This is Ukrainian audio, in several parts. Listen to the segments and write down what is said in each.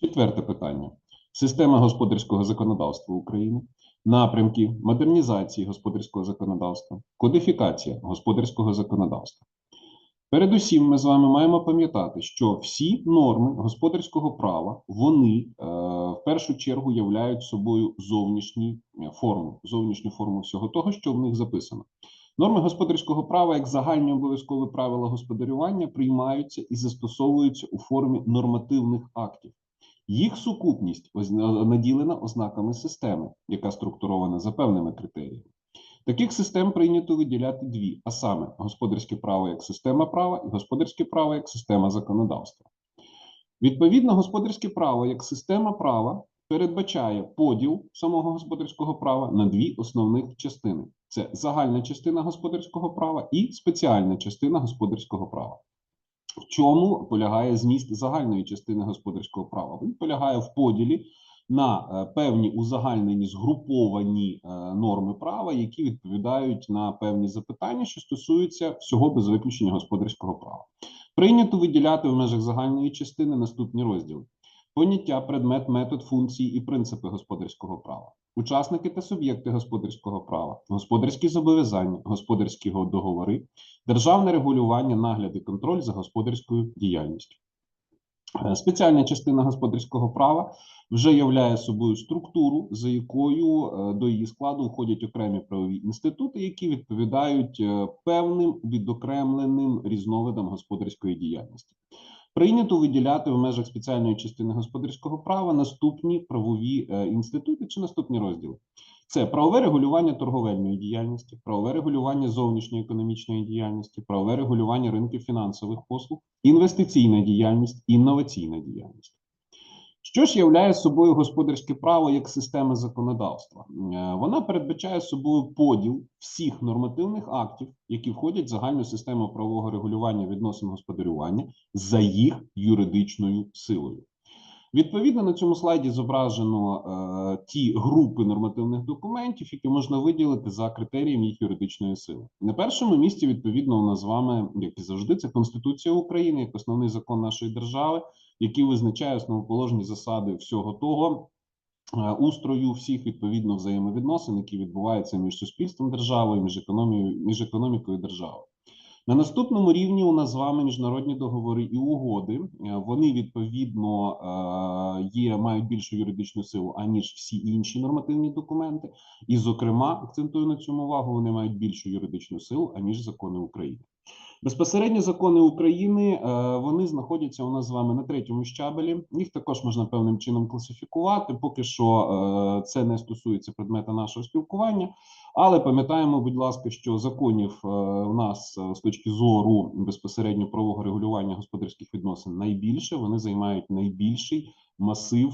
Четверте питання. Система господарського законодавства України, напрямки модернізації господарського законодавства, кодифікація господарського законодавства. Передусім, ми з вами маємо пам'ятати, що всі норми господарського права вони е, в першу чергу являють собою зовнішні е, форму, зовнішню форму всього того, що в них записано. Норми господарського права, як загальні обов'язкові правила господарювання, приймаються і застосовуються у формі нормативних актів. Їх сукупність наділена ознаками системи, яка структурована за певними критеріями. Таких систем прийнято виділяти дві, а саме господарське право як система права і господарське право як система законодавства. Відповідно, господарське право як система права передбачає поділ самого господарського права на дві основних частини: це загальна частина господарського права і спеціальна частина господарського права. В чому полягає зміст загальної частини господарського права? Він полягає в поділі на е, певні узагальнені згруповані е, норми права, які відповідають на певні запитання, що стосуються всього без виключення господарського права. Прийнято виділяти в межах загальної частини наступні розділи: поняття, предмет, метод, функції і принципи господарського права, учасники та суб'єкти господарського права, господарські зобов'язання, господарські договори, державне регулювання, нагляд і контроль за господарською діяльністю. Е, Спеціальна частина господарського права вже являє собою структуру, за якою е, до її складу входять окремі правові інститути, які відповідають е, певним відокремленим різновидам господарської діяльності. Прийнято виділяти в межах спеціальної частини господарського права наступні правові е, інститути чи наступні розділи. Це правове регулювання торговельної діяльності, правове регулювання зовнішньої економічної діяльності, правове регулювання ринків фінансових послуг, інвестиційна діяльність, інноваційна діяльність. Що ж являє собою господарське право як система законодавства? Е, Вона передбачає собою поділ всіх нормативних актів, які входять в загальну систему правового регулювання відносин господарювання за їх юридичною силою. Відповідно, на цьому слайді зображено е, ті групи нормативних документів, які можна виділити за критерієм їх юридичної сили. На першому місці, відповідно, у нас з вами, як і завжди, це Конституція України, як основний закон нашої держави, який визначає основоположні засади всього того. е, Устрою всіх відповідно взаємовідносин, які відбуваються між суспільством державою, між економією, між економікою держави. На наступному рівні у нас з вами міжнародні договори і угоди. Е, Вони відповідно е, є мають більшу юридичну силу аніж всі інші нормативні документи. І, зокрема, акцентую на цьому увагу, вони мають більшу юридичну силу аніж закони України. Безпосередньо закони України е, вони знаходяться у нас з вами на третьому щабелі. Їх також можна певним чином класифікувати. Поки що е, це не стосується предмета нашого спілкування. Але пам'ятаємо, будь ласка, що законів у нас е, з точки зору безпосередньо правового регулювання господарських відносин найбільше. Вони займають найбільший масив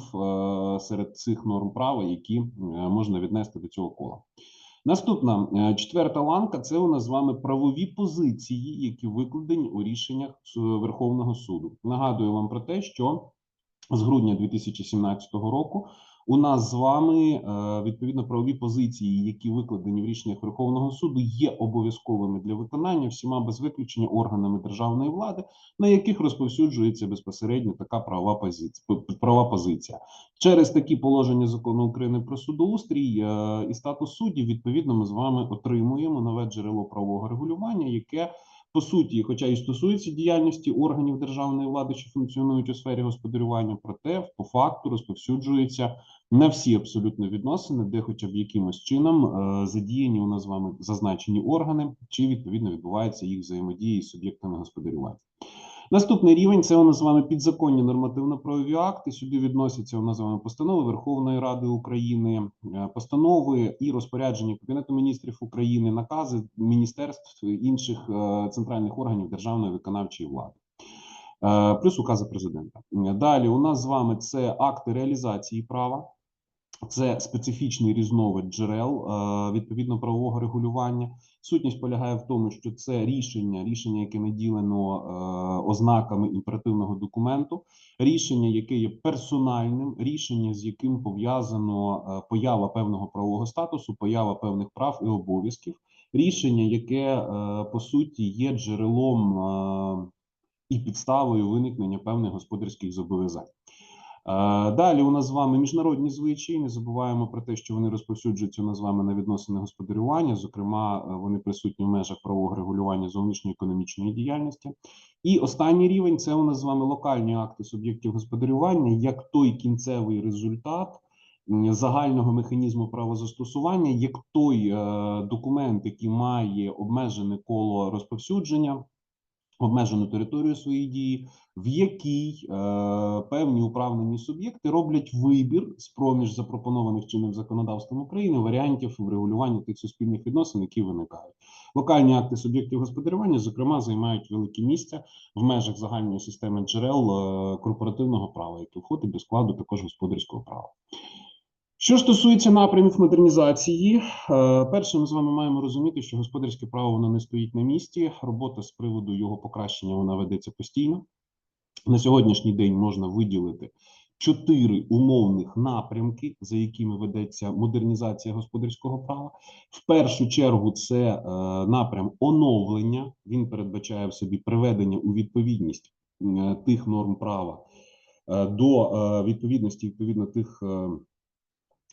серед цих норм права, які можна віднести до цього кола. Наступна е, четверта ланка це у нас з вами правові позиції, які викладені у рішеннях Верховного суду. Нагадую вам про те, що з грудня 2017 року у нас з вами е, відповідно правові позиції, які викладені в рішеннях Верховного суду, є обов'язковими для виконання всіма без виключення органами державної влади, на яких розповсюджується безпосередньо така правова позиція. Права позиція через такі положення закону України про судоустрій е, і статус суддів. Відповідно, ми з вами отримуємо нове джерело правового регулювання, яке по суті, хоча і стосується діяльності органів державної влади, що функціонують у сфері господарювання, проте по факту розповсюджується на всі абсолютно відносини, де хоча б якимось чином е, задіяні у нас з вами зазначені органи, чи відповідно відбувається їх взаємодія з суб'єктами господарювання. Наступний рівень це у нас з вами підзаконні нормативно-правові акти. Сюди відносяться у нас з вами постанови Верховної Ради України, е, постанови і розпорядження Кабінету міністрів України, накази міністерств інших е, центральних органів державної виконавчої влади. Е, Плюс укази президента. Далі у нас з вами це акти реалізації права, це специфічний різновид джерел е, відповідно правового регулювання. Сутність полягає в тому, що це рішення, рішення, яке наділено е, ознаками імперативного документу, рішення, яке є персональним, рішення, з яким пов'язано е, поява певного правового статусу, поява певних прав і обов'язків, рішення, яке по суті є джерелом і підставою виникнення певних господарських зобов'язань. Далі у нас з вами міжнародні звичаї. Не забуваємо про те, що вони розповсюджуються у нас з вами на відносини господарювання. Зокрема, е, вони присутні в межах правового регулювання зовнішньої економічної діяльності. І останній рівень це у нас з вами локальні акти суб'єктів господарювання, як той кінцевий результат загального механізму правозастосування, як той е, документ, який має обмежене коло розповсюдження, обмежену територію своєї дії, в якій е, певні управлені суб'єкти роблять вибір з проміж запропонованих чинним законодавством України варіантів врегулювання тих суспільних відносин, які виникають. Локальні акти суб'єктів господарювання, зокрема, займають велике місце в межах загальної системи джерел е, корпоративного права, яке входить до складу також господарського права. Що стосується напрямів модернізації, е, перше, ми з вами маємо розуміти, що господарське право воно не стоїть на місці. Робота з приводу його покращення вона ведеться постійно. На сьогоднішній день можна виділити чотири умовних напрямки, за якими ведеться модернізація господарського права. В першу чергу це е, напрям оновлення. Він передбачає в собі приведення у відповідність е, тих норм права до відповідності відповідно тих.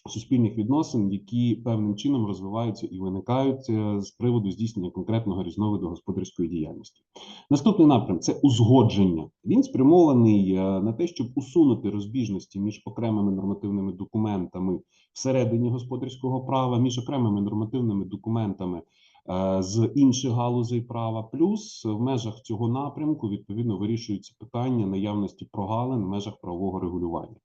Суспільних відносин, які певним чином розвиваються і виникають е, з приводу здійснення конкретного різновиду господарської діяльності. Наступний напрям це узгодження. Він спрямований е, на те, щоб усунути розбіжності між окремими нормативними документами всередині господарського права, між окремими нормативними документами. е, З інших галузей права, плюс в межах цього напрямку відповідно вирішуються питання наявності прогалин в межах правового регулювання.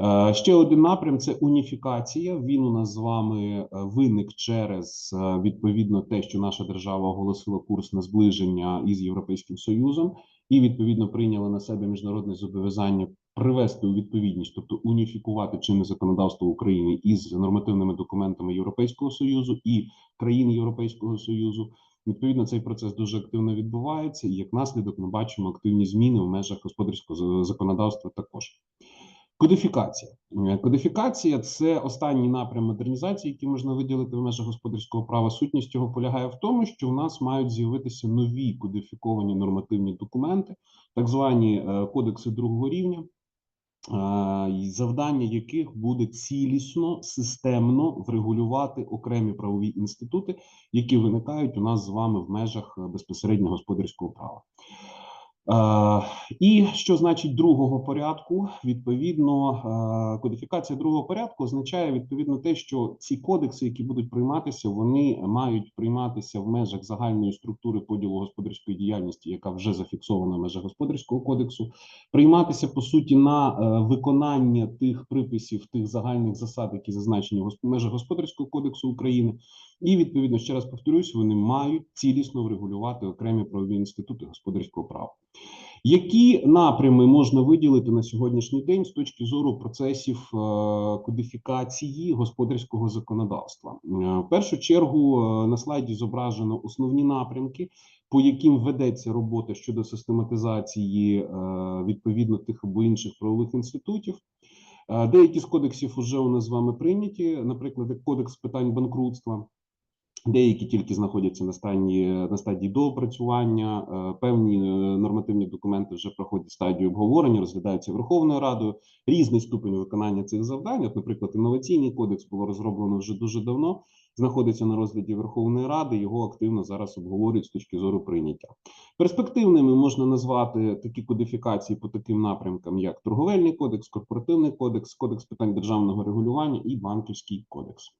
Е, Ще один напрям це уніфікація. Він у нас з вами е, виник через е, відповідно те, що наша держава оголосила курс на зближення із Європейським Союзом, і відповідно прийняла на себе міжнародне зобов'язання привести у відповідність, тобто уніфікувати чинне законодавство України із нормативними документами Європейського союзу і країн Європейського союзу. Відповідно, цей процес дуже активно відбувається, і як наслідок ми бачимо активні зміни в межах господарського законодавства також. Кодифікація. Е, Кодифікація це останній напрям модернізації, який можна виділити в межах господарського права. Сутність цього полягає в тому, що в нас мають з'явитися нові кодифіковані нормативні документи, так звані е, кодекси другого рівня, е, завдання яких буде цілісно, системно врегулювати окремі правові інститути, які виникають у нас з вами в межах безпосередньо господарського права. Е, І що значить другого порядку? Відповідно, е, кодифікація другого порядку означає відповідно те, що ці кодекси, які будуть прийматися, вони мають прийматися в межах загальної структури поділу господарської діяльності, яка вже зафіксована в межах господарського кодексу, прийматися по суті на е, виконання тих приписів, тих загальних засад, які зазначені в межах господарського кодексу України, і відповідно ще раз повторюсь, вони мають цілісно врегулювати окремі правові інститути господарського права. Які напрями можна виділити на сьогоднішній день з точки зору процесів е, кодифікації господарського законодавства? Е, В першу чергу е, на слайді зображено основні напрямки, по яким ведеться робота щодо систематизації відповідно тих або інших правових інститутів. Деякі з кодексів вже у нас з вами прийняті, наприклад, кодекс питань банкрутства. Деякі тільки знаходяться на стадії на стадії доопрацювання. е, Певні е, нормативні документи вже проходять стадію обговорення, розглядаються Верховною Радою. Різний ступень виконання цих завдань. От, наприклад, інноваційний кодекс було розроблено вже дуже давно. Знаходиться на розгляді Верховної Ради. Його активно зараз обговорюють з точки зору прийняття. Перспективними можна назвати такі кодифікації по таким напрямкам, як торговельний кодекс, корпоративний кодекс, кодекс питань державного регулювання і банківський кодекс.